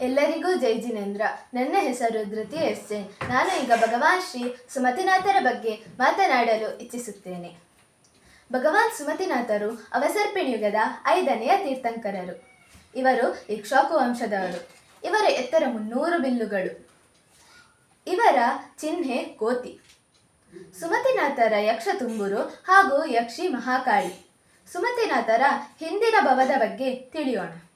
ಎಲ್ಲರಿಗೂ ಜೈ ಜಿನೇಂದ್ರ. ನನ್ನ ಹೆಸರು ಧೃತಿ ಎಸ್ ಜೈನ್ ನಾನು ಈಗ ಭಗವಾನ್ ಶ್ರೀ ಸುಮತಿನಾಥರ ಬಗ್ಗೆ ಮಾತನಾಡಲು ಇಚ್ಛಿಸುತ್ತೇನೆ. ಭಗವಾನ್ ಸುಮತಿನಾಥರು ಅವಸರ್ಪಿಣಿ ಯುಗದ ಐದನೆಯ ತೀರ್ಥಂಕರರು. ಇವರು ಇಕ್ಷಾಕು ವಂಶದವರು. ಇವರ ಎತ್ತರ ಮುನ್ನೂರು ಬಿಲ್ಲುಗಳು. ಇವರ ಚಿಹ್ನೆ ಕೋತಿ. ಸುಮತಿನಾಥರ ಯಕ್ಷ ತುಂಬುರು ಹಾಗೂ ಯಕ್ಷಿ ಮಹಾಕಾಳಿ. ಸುಮತಿನಾಥರ ಹಿಂದಿನ ಭವದ ಬಗ್ಗೆ ತಿಳಿಯೋಣ.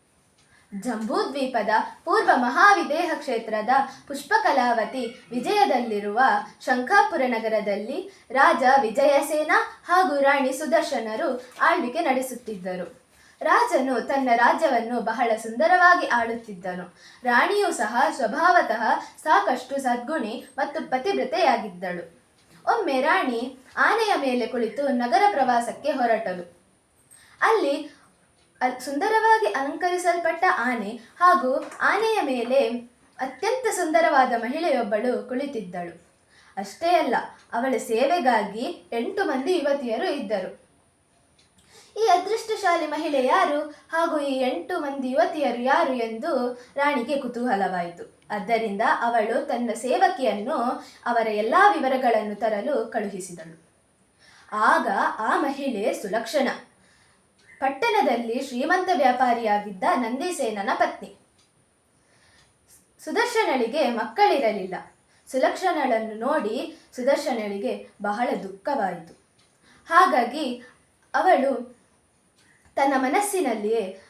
ಜಂಬೂದ್ವೀಪದ ಪೂರ್ವ ಮಹಾವಿದೇಹ ಕ್ಷೇತ್ರದ ಪುಷ್ಪಕಲಾವತಿ ವಿಜಯದಲ್ಲಿರುವ ಶಂಕಾಪುರ ನಗರದಲ್ಲಿ ರಾಜ ವಿಜಯಸೇನ ಹಾಗೂ ರಾಣಿ ಸುದರ್ಶನರು ಆಳ್ವಿಕೆ ನಡೆಸುತ್ತಿದ್ದರು. ರಾಜನು ತನ್ನ ರಾಜ್ಯವನ್ನು ಬಹಳ ಸುಂದರವಾಗಿ ಆಳುತ್ತಿದ್ದನು. ರಾಣಿಯೂ ಸಹ ಸ್ವಭಾವತಃ ಸಾಕಷ್ಟು ಸದ್ಗುಣಿ ಮತ್ತು ಪತಿವ್ರತೆಯಾಗಿದ್ದಳು. ಒಮ್ಮೆ ರಾಣಿ ಆನೆಯ ಮೇಲೆ ಕುಳಿತು ನಗರ ಪ್ರವಾಸಕ್ಕೆ ಹೊರಟಳು. ಅಲ್ಲಿ ಅಲ್- ಸುಂದರವಾಗಿ ಅಲಂಕರಿಸಲ್ಪಟ್ಟ ಆನೆ ಹಾಗೂ ಆನೆಯ ಮೇಲೆ ಅತ್ಯಂತ ಸುಂದರವಾದ ಮಹಿಳೆಯೊಬ್ಬಳು ಕುಳಿತಿದ್ದಳು. ಅಷ್ಟೇ ಅಲ್ಲ, ಅವಳ ಸೇವೆಗಾಗಿ ಎಂಟು ಮಂದಿ ಯುವತಿಯರು ಇದ್ದರು. ಈ ಅದೃಷ್ಟಶಾಲಿ ಮಹಿಳೆ ಯಾರು ಹಾಗೂ ಈ ಎಂಟು ಮಂದಿ ಯುವತಿಯರು ಯಾರು ಎಂದು ರಾಣಿಗೆ ಕುತೂಹಲವಾಯಿತು. ಆದ್ದರಿಂದ ಅವಳು ತನ್ನ ಸೇವಕಿಯನ್ನು ಅವರ ಎಲ್ಲ ವಿವರಗಳನ್ನು ತರಲು ಕಳುಹಿಸಿದಳು. ಆಗ ಆ ಮಹಿಳೆ ಸುಲಕ್ಷಣ ಪಟ್ಟಣದಲ್ಲಿ ಶ್ರೀಮಂತ ವ್ಯಾಪಾರಿಯಾಗಿದ್ದ ನಂದಿಸೇನನ ಪತ್ನಿ. ಸುದರ್ಶನಳಿಗೆ ಮಕ್ಕಳಿರಲಿಲ್ಲ. ಸುಲಕ್ಷಣಳನ್ನು ನೋಡಿ ಸುದರ್ಶನಳಿಗೆ ಬಹಳ ದುಃಖವಾಯಿತು. ಹಾಗಾಗಿ ಅವಳು ತನ್ನ ಮನಸ್ಸಿನಲ್ಲಿಯೇ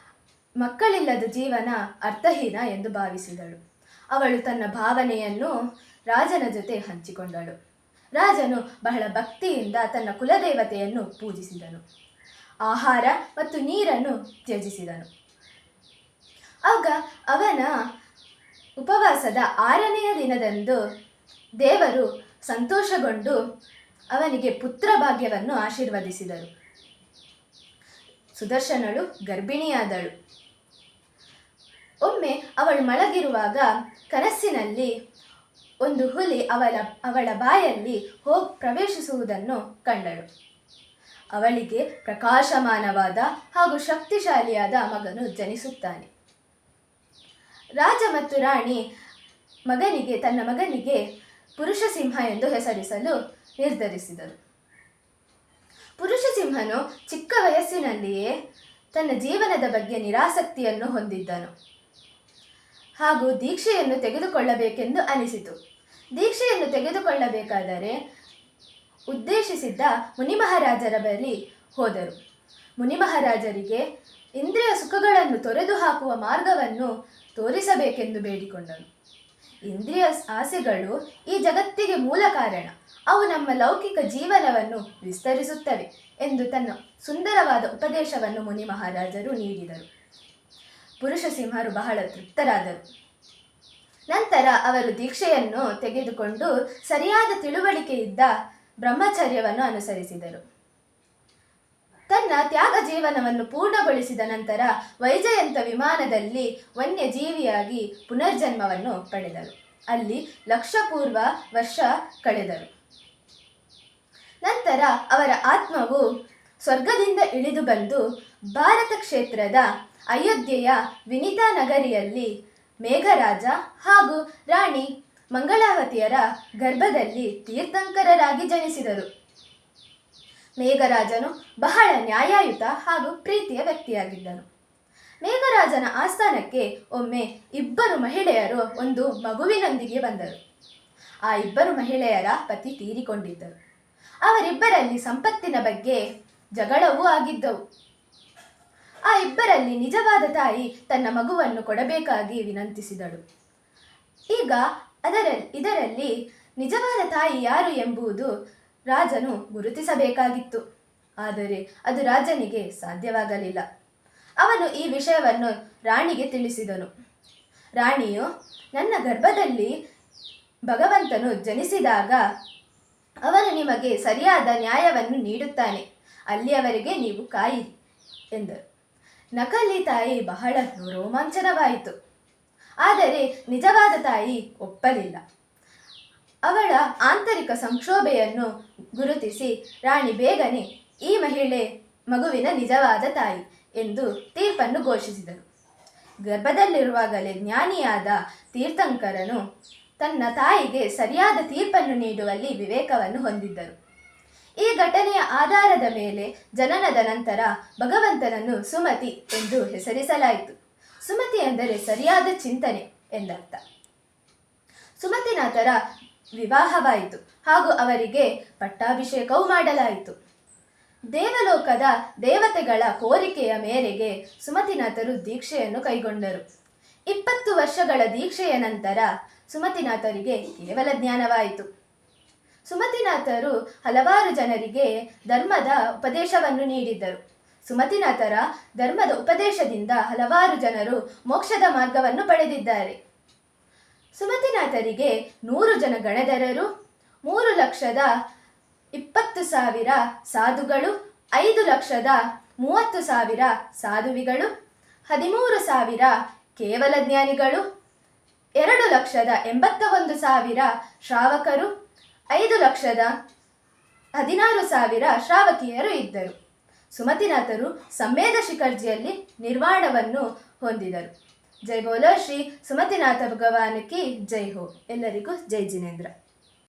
ಮಕ್ಕಳಿಲ್ಲದ ಜೀವನ ಅರ್ಥಹೀನ ಎಂದು ಭಾವಿಸಿದಳು. ಅವಳು ತನ್ನ ಭಾವನೆಯನ್ನು ರಾಜನ ಜೊತೆ ಹಂಚಿಕೊಂಡಳು. ರಾಜನು ಬಹಳ ಭಕ್ತಿಯಿಂದ ತನ್ನ ಕುಲದೇವತೆಯನ್ನು ಪೂಜಿಸಿದನು. ಆಹಾರ ಮತ್ತು ನೀರನ್ನು ತ್ಯಜಿಸಿದನು. ಆಗ ಅವನ ಉಪವಾಸದ ಆರನೆಯ ದಿನದಂದು ದೇವರು ಸಂತೋಷಗೊಂಡು ಅವನಿಗೆ ಪುತ್ರ ಭಾಗ್ಯವನ್ನು ಆಶೀರ್ವದಿಸಿದರು. ಸುದರ್ಶನಳು ಗರ್ಭಿಣಿಯಾದಳು. ಒಮ್ಮೆ ಅವಳು ಮಲಗಿರುವಾಗ ಕನಸಿನಲ್ಲಿ ಒಂದು ಹುಲಿ ಅವಳ ಅವಳ ಬಾಯಲ್ಲಿ ಹೋಗಿ ಪ್ರವೇಶಿಸುವುದನ್ನು ಕಂಡಳು. ಅವಳಿಗೆ ಪ್ರಕಾಶಮಾನವಾದ ಹಾಗೂ ಶಕ್ತಿಶಾಲಿಯಾದ ಮಗನು ಜನಿಸುತ್ತಾನೆ. ರಾಜ ಮತ್ತು ರಾಣಿ ಮಗನಿಗೆ ತನ್ನ ಮಗನಿಗೆ ಪುರುಷ ಸಿಂಹ ಎಂದು ಹೆಸರಿಸಲು ನಿರ್ಧರಿಸಿದರು. ಪುರುಷ ಸಿಂಹನು ಚಿಕ್ಕ ವಯಸ್ಸಿನಲ್ಲಿಯೇ ತನ್ನ ಜೀವನದ ಬಗ್ಗೆ ನಿರಾಸಕ್ತಿಯನ್ನು ಹೊಂದಿದ್ದನು ಹಾಗೂ ದೀಕ್ಷೆಯನ್ನು ತೆಗೆದುಕೊಳ್ಳಬೇಕೆಂದು ಅನಿಸಿತು. ದೀಕ್ಷೆಯನ್ನು ತೆಗೆದುಕೊಳ್ಳಬೇಕಾದರೆ ಉದ್ದೇಶಿಸಿದ್ದ ಮುನಿಮಹಾರಾಜರ ಬಳಿ ಹೋದರು. ಮುನಿಮಹಾರಾಜರಿಗೆ ಇಂದ್ರಿಯ ಸುಖಗಳನ್ನು ತೊರೆದು ಹಾಕುವ ಮಾರ್ಗವನ್ನು ತೋರಿಸಬೇಕೆಂದು ಬೇಡಿಕೊಂಡನು. ಇಂದ್ರಿಯ ಆಸೆಗಳು ಈ ಜಗತ್ತಿಗೆ ಮೂಲ ಕಾರಣ. ಅವು ನಮ್ಮ ಲೌಕಿಕ ಜೀವನವನ್ನು ವಿಸ್ತರಿಸುತ್ತವೆ ಎಂದು ತನ್ನ ಸುಂದರವಾದ ಉಪದೇಶವನ್ನು ಮುನಿ ಮಹಾರಾಜರು ನೀಡಿದರು. ಪುರುಷ ಸಿಂಹರು ಬಹಳ ತೃಪ್ತರಾದರು. ನಂತರ ಅವರು ದೀಕ್ಷೆಯನ್ನು ತೆಗೆದುಕೊಂಡು ಸರಿಯಾದ ತಿಳುವಳಿಕೆಯಿದ್ದ ಬ್ರಹ್ಮಚರ್ಯವನ್ನು ಅನುಸರಿಸಿದರು. ತನ್ನ ತ್ಯಾಗ ಜೀವನವನ್ನು ಪೂರ್ಣಗೊಳಿಸಿದ ನಂತರ ವೈಜಯಂತ ವಿಮಾನದಲ್ಲಿ ವನ್ಯಜೀವಿಯಾಗಿ ಪುನರ್ಜನ್ಮವನ್ನು ಪಡೆದರು. ಅಲ್ಲಿ ಲಕ್ಷಪೂರ್ವ ವರ್ಷ ಕಳೆದರು. ನಂತರ ಅವರ ಆತ್ಮವು ಸ್ವರ್ಗದಿಂದ ಇಳಿದು ಬಂದು ಭಾರತ ಕ್ಷೇತ್ರದ ಅಯೋಧ್ಯೆಯ ವಿನಿತಾ ನಗರಿಯಲ್ಲಿ ಮೇಘರಾಜ ಹಾಗೂ ರಾಣಿ ಮಂಗಳಾವತಿಯರ ಗರ್ಭದಲ್ಲಿ ತೀರ್ಥಂಕರರಾಗಿ ಜನಿಸಿದರು. ಮೇಘರಾಜನು ಬಹಳ ನ್ಯಾಯಯುತ ಹಾಗೂ ಪ್ರೀತಿಯ ವ್ಯಕ್ತಿಯಾಗಿದ್ದನು. ಮೇಘರಾಜನ ಆಸ್ಥಾನಕ್ಕೆ ಒಮ್ಮೆ ಇಬ್ಬರು ಮಹಿಳೆಯರು ಒಂದು ಮಗುವಿನೊಂದಿಗೆ ಬಂದರು. ಆ ಇಬ್ಬರು ಮಹಿಳೆಯರ ಪತಿ ತೀರಿಕೊಂಡಿದ್ದರು. ಅವರಿಬ್ಬರಲ್ಲಿ ಸಂಪತ್ತಿನ ಬಗ್ಗೆ ಜಗಳವೂ ಆಗಿದ್ದವು. ಆ ಇಬ್ಬರಲ್ಲಿ ನಿಜವಾದ ತಾಯಿ ತನ್ನ ಮಗುವನ್ನು ಕೊಡಬೇಕಾಗಿ ವಿನಂತಿಸಿದಳು. ಈಗ ಅದರಲ್ಲಿ ಇದರಲ್ಲಿ ನಿಜವಾದ ತಾಯಿ ಯಾರು ಎಂಬುದು ರಾಜನು ಗುರುತಿಸಬೇಕಾಗಿತ್ತು. ಆದರೆ ಅದು ರಾಜನಿಗೆ ಸಾಧ್ಯವಾಗಲಿಲ್ಲ. ಅವನು ಈ ವಿಷಯವನ್ನು ರಾಣಿಗೆ ತಿಳಿಸಿದನು. ರಾಣಿಯು, ನನ್ನ ಗರ್ಭದಲ್ಲಿ ಭಗವಂತನು ಜನಿಸಿದಾಗ ಅವನು ನಿಮಗೆ ಸರಿಯಾದ ನ್ಯಾಯವನ್ನು ನೀಡುತ್ತಾನೆ. ಅಲ್ಲಿಯವರೆಗೆ ನೀವು ಕಾಯಿ ಎಂದರು. ನಕಲಿ ತಾಯಿ ಬಹಳ ರೋಮಾಂಚನವಾಯಿತು. ಆದರೆ ನಿಜವಾದ ತಾಯಿ ಒಪ್ಪಲಿಲ್ಲ. ಅವಳ ಆಂತರಿಕ ಸಂಕ್ಷೋಭೆಯನ್ನು ಗುರುತಿಸಿ, ರಾಣಿ ಬೇಗನೆ, ಈ ಮಹಿಳೆ ಮಗುವಿನ ನಿಜವಾದ ತಾಯಿ ಎಂದು ತೀರ್ಪನ್ನು ಘೋಷಿಸಿದರು. ಗರ್ಭದಲ್ಲಿರುವಾಗಲೇ ಜ್ಞಾನಿಯಾದ ತೀರ್ಥಂಕರನು ತನ್ನ ತಾಯಿಗೆ ಸರಿಯಾದ ತೀರ್ಪನ್ನು ನೀಡುವಲ್ಲಿ ವಿವೇಕವನ್ನು ಹೊಂದಿದ್ದರು. ಈ ಘಟನೆಯ ಆಧಾರದ ಮೇಲೆ ಜನನದ ನಂತರ ಭಗವಂತನನ್ನು ಸುಮತಿ ಎಂದು ಹೆಸರಿಸಲಾಯಿತು. ಸುಮತಿ ಎಂದರೆ ಸರಿಯಾದ ಚಿಂತನೆ ಎಂದರ್ಥ. ಸುಮತಿನಾಥರ ವಿವಾಹವಾಯಿತು ಹಾಗೂ ಅವರಿಗೆ ಪಟ್ಟಾಭಿಷೇಕವೂ ಮಾಡಲಾಯಿತು. ದೇವಲೋಕದ ದೇವತೆಗಳ ಕೋರಿಕೆಯ ಮೇರೆಗೆ ಸುಮತಿನಾಥರು ದೀಕ್ಷೆಯನ್ನು ಕೈಗೊಂಡರು. ಇಪ್ಪತ್ತು ವರ್ಷಗಳ ದೀಕ್ಷೆಯ ನಂತರ ಸುಮತಿನಾಥರಿಗೆ ಕೇವಲ ಜ್ಞಾನವಾಯಿತು. ಸುಮತಿನಾಥರು ಹಲವಾರು ಜನರಿಗೆ ಧರ್ಮದ ಉಪದೇಶವನ್ನು ನೀಡಿದ್ದರು. ಸುಮತಿನಾಥರ ಧರ್ಮದ ಉಪದೇಶದಿಂದ ಹಲವಾರು ಜನರು ಮೋಕ್ಷದ ಮಾರ್ಗವನ್ನು ಪಡೆದಿದ್ದಾರೆ. ಸುಮತಿನಾಥರಿಗೆ ನೂರು ಜನ ಗಣಧರರು, ಮೂರು ಲಕ್ಷದ ಇಪ್ಪತ್ತು ಸಾವಿರ ಸಾಧುಗಳು, ಐದು ಲಕ್ಷದ ಮೂವತ್ತು ಸಾವಿರ ಸಾಧುವಿಗಳು, ಹದಿಮೂರು ಸಾವಿರ ಕೇವಲ ಜ್ಞಾನಿಗಳು, ಎರಡು ಲಕ್ಷದ ಎಂಬತ್ತ ಒಂದು ಸಾವಿರ ಶ್ರಾವಕರು, ಐದು ಲಕ್ಷದ ಹದಿನಾರು ಸಾವಿರ ಶ್ರಾವಕಿಯರು ಇದ್ದರು. ಸುಮತಿನಾಥರು ಸಂವೇದ ಶಿಖರ್ಜಿಯಲ್ಲಿ ನಿರ್ವಾಣವನ್ನು ಹೊಂದಿದರು. ಜೈ ಬೋಲೋ ಶ್ರೀ ಸುಮತಿನಾಥ ಭಗವಾನಕ್ಕೆ ಜೈ ಹೋ. ಎಲ್ಲರಿಗೂ ಜೈ ಜಿನೇಂದ್ರ.